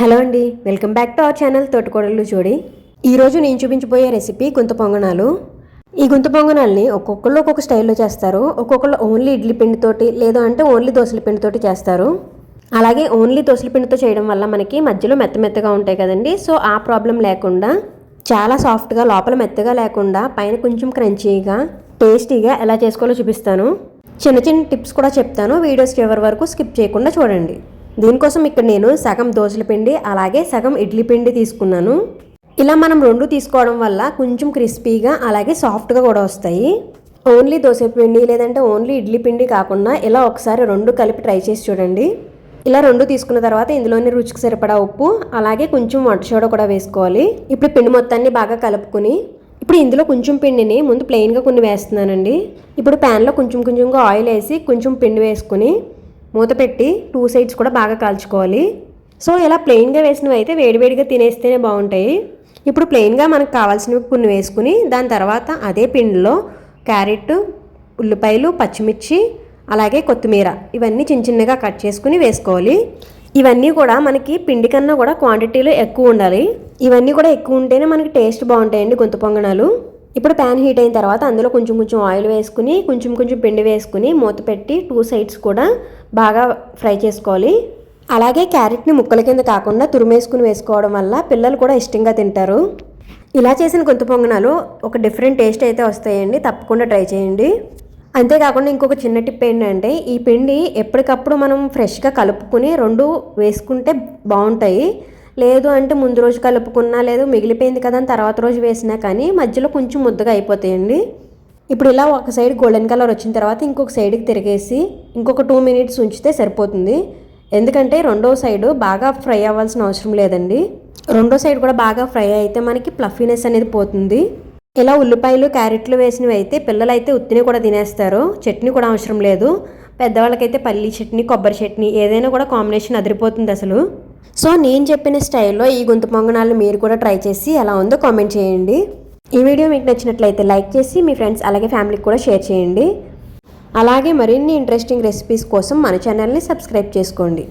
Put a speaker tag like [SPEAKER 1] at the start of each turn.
[SPEAKER 1] Hello అండి welcome back to our channel తోటకూడలు చూడి ఈరోజు నేను చూపించబోయే రెసిపీ గుంత పొంగనాలు. ఈ గుంత పొంగనాల్ని ఒక్కొక్కళ్ళు ఒక్కొక్క స్టైల్లో చేస్తారు. ఒక్కొక్కళ్ళు ఓన్లీ ఇడ్లీ పిండితోటి లేదా అంటే ఓన్లీ దోశల పిండితోటి చేస్తారు. అలాగే ఓన్లీ దోశల పిండితో చేయడం వల్ల మనకి మధ్యలో మెత్త మెత్తగా ఉంటాయి కదండి. సో ఆ ప్రాబ్లం లేకుండా చాలా సాఫ్ట్గా లోపల మెత్తగా లేకుండా పైన కొంచెం క్రంచీగా టేస్టీగా ఎలా చేసుకోవాలో చూపిస్తాను. చిన్న చిన్న టిప్స్ కూడా చెప్తాను. వీడియోస్ చివరి వరకు స్కిప్ చేయకుండా చూడండి. దీనికోసం ఇక్కడ నేను సగం దోశల పిండి అలాగే సగం ఇడ్లీ పిండి తీసుకున్నాను. ఇలా మనం రెండు తీసుకోవడం వల్ల కొంచెం క్రిస్పీగా అలాగే సాఫ్ట్గా కూడా వస్తాయి. ఓన్లీ దోశ పిండి లేదంటే ఓన్లీ ఇడ్లీ పిండి కాకుండా ఇలా ఒకసారి రెండు కలిపి ట్రై చేసి చూడండి. ఇలా రెండు తీసుకున్న తర్వాత ఇందులోనే రుచికి సరిపడా ఉప్పు అలాగే కొంచెం వంట సోడా కూడా వేసుకోవాలి. ఇప్పుడు పిండి మొత్తాన్ని బాగా కలుపుకొని ఇప్పుడు ఇందులో కొంచెం పిండిని ముందు ప్లెయిన్గా కొన్ని వేస్తున్నానండి. ఇప్పుడు ప్యాన్లో కొంచెం కొంచెంగా ఆయిల్ వేసి కొంచెం పిండి వేసుకుని మూత పెట్టి టూ సైడ్స్ కూడా బాగా కాల్చుకోవాలి. సో ఇలా ప్లెయిన్గా వేసినవి అయితే వేడివేడిగా తినేస్తేనే బాగుంటాయి. ఇప్పుడు ప్లెయిన్గా మనకు కావాల్సినవి కొన్ని వేసుకుని దాని తర్వాత అదే పిండిలో క్యారెట్ ఉల్లిపాయలు పచ్చిమిర్చి అలాగే కొత్తిమీర ఇవన్నీ చిన్న చిన్నగా కట్ చేసుకుని వేసుకోవాలి. ఇవన్నీ కూడా మనకి పిండి కన్నా కూడా క్వాంటిటీలో ఎక్కువ ఉండాలి. ఇవన్నీ కూడా ఎక్కువ ఉంటేనే మనకి టేస్ట్ బాగుంటాయండి గొంతు పొంగనాలు ఇప్పుడు ప్యాన్ హీట్ అయిన తర్వాత అందులో కొంచెం కొంచెం ఆయిల్ వేసుకుని కొంచెం కొంచెం పిండి వేసుకుని మూత పెట్టి టూ సైడ్స్ కూడా బాగా ఫ్రై చేసుకోవాలి. అలాగే క్యారెట్ని ముక్కల కింద కాకుండా తురిమేసుకుని వేసుకోవడం వల్ల పిల్లలు కూడా ఇష్టంగా తింటారు. ఇలా చేసిన గొంతు పొంగనాలు ఒక డిఫరెంట్ టేస్ట్ అయితే వస్తాయండి. తప్పకుండా ట్రై చేయండి. అంతేకాకుండా ఇంకొక చిన్న టిప్ ఏంటంటే ఈ పిండి ఎప్పటికప్పుడు మనం ఫ్రెష్గా కలుపుకుని రెండు వేసుకుంటే బాగుంటాయి. లేదు అంటే ముందు రోజు కలుపుకున్నా లేదు మిగిలిపోయింది కదా అని తర్వాత రోజు వేసినా కానీ మధ్యలో కొంచెం ముద్దగా అయిపోతాయండి. ఇప్పుడు ఇలా ఒక సైడ్ గోల్డెన్ కలర్ వచ్చిన తర్వాత ఇంకొక సైడ్కి తిరిగేసి ఇంకొక టూ మినిట్స్ ఉంచితే సరిపోతుంది. ఎందుకంటే రెండో సైడ్ బాగా ఫ్రై అవ్వాల్సిన అవసరం లేదండి. రెండో సైడ్ కూడా బాగా ఫ్రై అయితే మనకి ప్లఫీనెస్ అనేది పోతుంది. ఇలా ఉల్లిపాయలు క్యారెట్లు వేసినవి అయితే పిల్లలు అయితే ఉత్తిని కూడా తినేస్తారు. చట్నీ కూడా అవసరం లేదు. పెద్దవాళ్ళకైతే పల్లీ చట్నీ కొబ్బరి చట్నీ ఏదైనా కూడా కాంబినేషన్ అదిరిపోతుంది అసలు. సో నేను చెప్పిన స్టైల్లో ఈ గొంతు పొంగనాలు మీరు కూడా ట్రై చేసి ఎలా ఉందో కామెంట్ చేయండి. ఈ వీడియో మీకు నచ్చినట్లయితే లైక్ చేసి మీ ఫ్రెండ్స్ అలాగే ఫ్యామిలీకి కూడా షేర్ చేయండి. అలాగే మరిన్ని ఇంట్రెస్టింగ్ రెసిపీస్ కోసం మన ఛానల్ని సబ్స్క్రైబ్ చేసుకోండి.